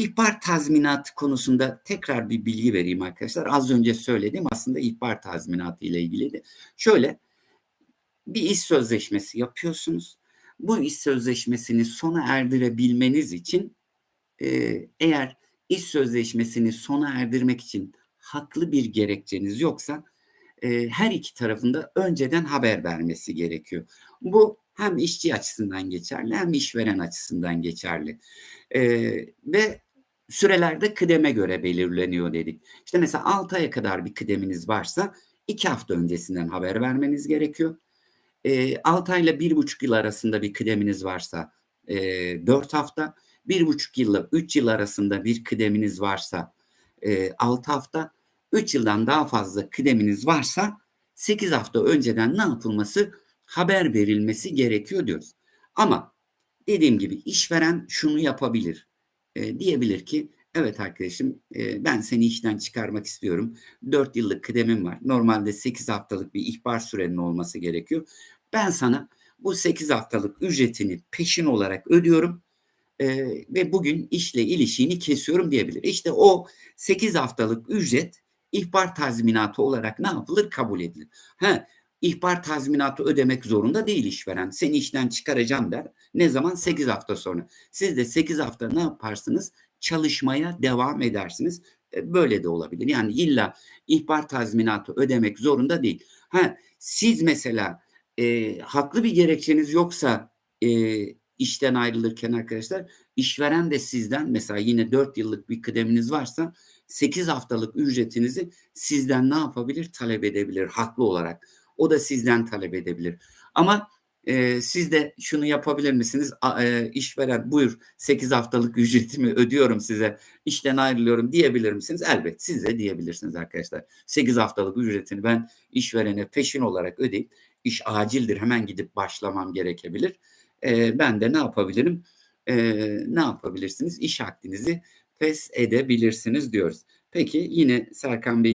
İhbar tazminatı konusunda tekrar bir bilgi vereyim arkadaşlar. Az önce söyledim aslında ihbar tazminatı ile ilgiliydi. Şöyle bir iş sözleşmesi yapıyorsunuz. Bu iş sözleşmesini sona erdirebilmeniz için e, eğer iş sözleşmesini sona erdirmek için haklı bir gerekçeniz yoksa e, her iki tarafında önceden haber vermesi gerekiyor. Bu hem işçi açısından geçerli hem işveren açısından geçerli. E, ve sürelerde kıdeme göre belirleniyor dedik. İşte mesela 6 aya kadar bir kıdeminiz varsa 2 hafta öncesinden haber vermeniz gerekiyor. E, 6 ayla 1,5 yıl arasında bir kıdeminiz varsa e, 4 hafta, 1,5 yılla 3 yıl arasında bir kıdeminiz varsa e, 6 hafta, 3 yıldan daha fazla kıdeminiz varsa 8 hafta önceden ne yapılması? Haber verilmesi gerekiyor diyoruz. Ama dediğim gibi işveren şunu yapabilir. E, diyebilir ki evet arkadaşım e, ben seni işten çıkarmak istiyorum. 4 yıllık kıdemim var. Normalde 8 haftalık bir ihbar sürenin olması gerekiyor. Ben sana bu 8 haftalık ücretini peşin olarak ödüyorum e, ve bugün işle ilişiğini kesiyorum diyebilir. İşte o 8 haftalık ücret ihbar tazminatı olarak ne yapılır? Kabul edilir. Ha, ihbar tazminatı ödemek zorunda değil işveren. Seni işten çıkaracağım der. Ne zaman? 8 hafta sonra. Siz de 8 hafta ne yaparsınız? Çalışmaya devam edersiniz. E, böyle de olabilir. Yani illa ihbar tazminatı ödemek zorunda değil. Ha, siz mesela e, haklı bir gerekçeniz yoksa e, işten ayrılırken arkadaşlar işveren de sizden mesela yine 4 yıllık bir kıdeminiz varsa 8 haftalık ücretinizi sizden ne yapabilir? Talep edebilir haklı olarak. O da sizden talep edebilir. Ama e, siz de şunu yapabilir misiniz? A, e, işveren buyur 8 haftalık ücretimi ödüyorum size. işten ayrılıyorum diyebilir misiniz? Elbet siz de diyebilirsiniz arkadaşlar. 8 haftalık ücretini ben işverene peşin olarak ödeyip iş acildir hemen gidip başlamam gerekebilir. E, ben de ne yapabilirim? E, ne yapabilirsiniz? İş akdinizi fes edebilirsiniz diyoruz. Peki yine Serkan Bey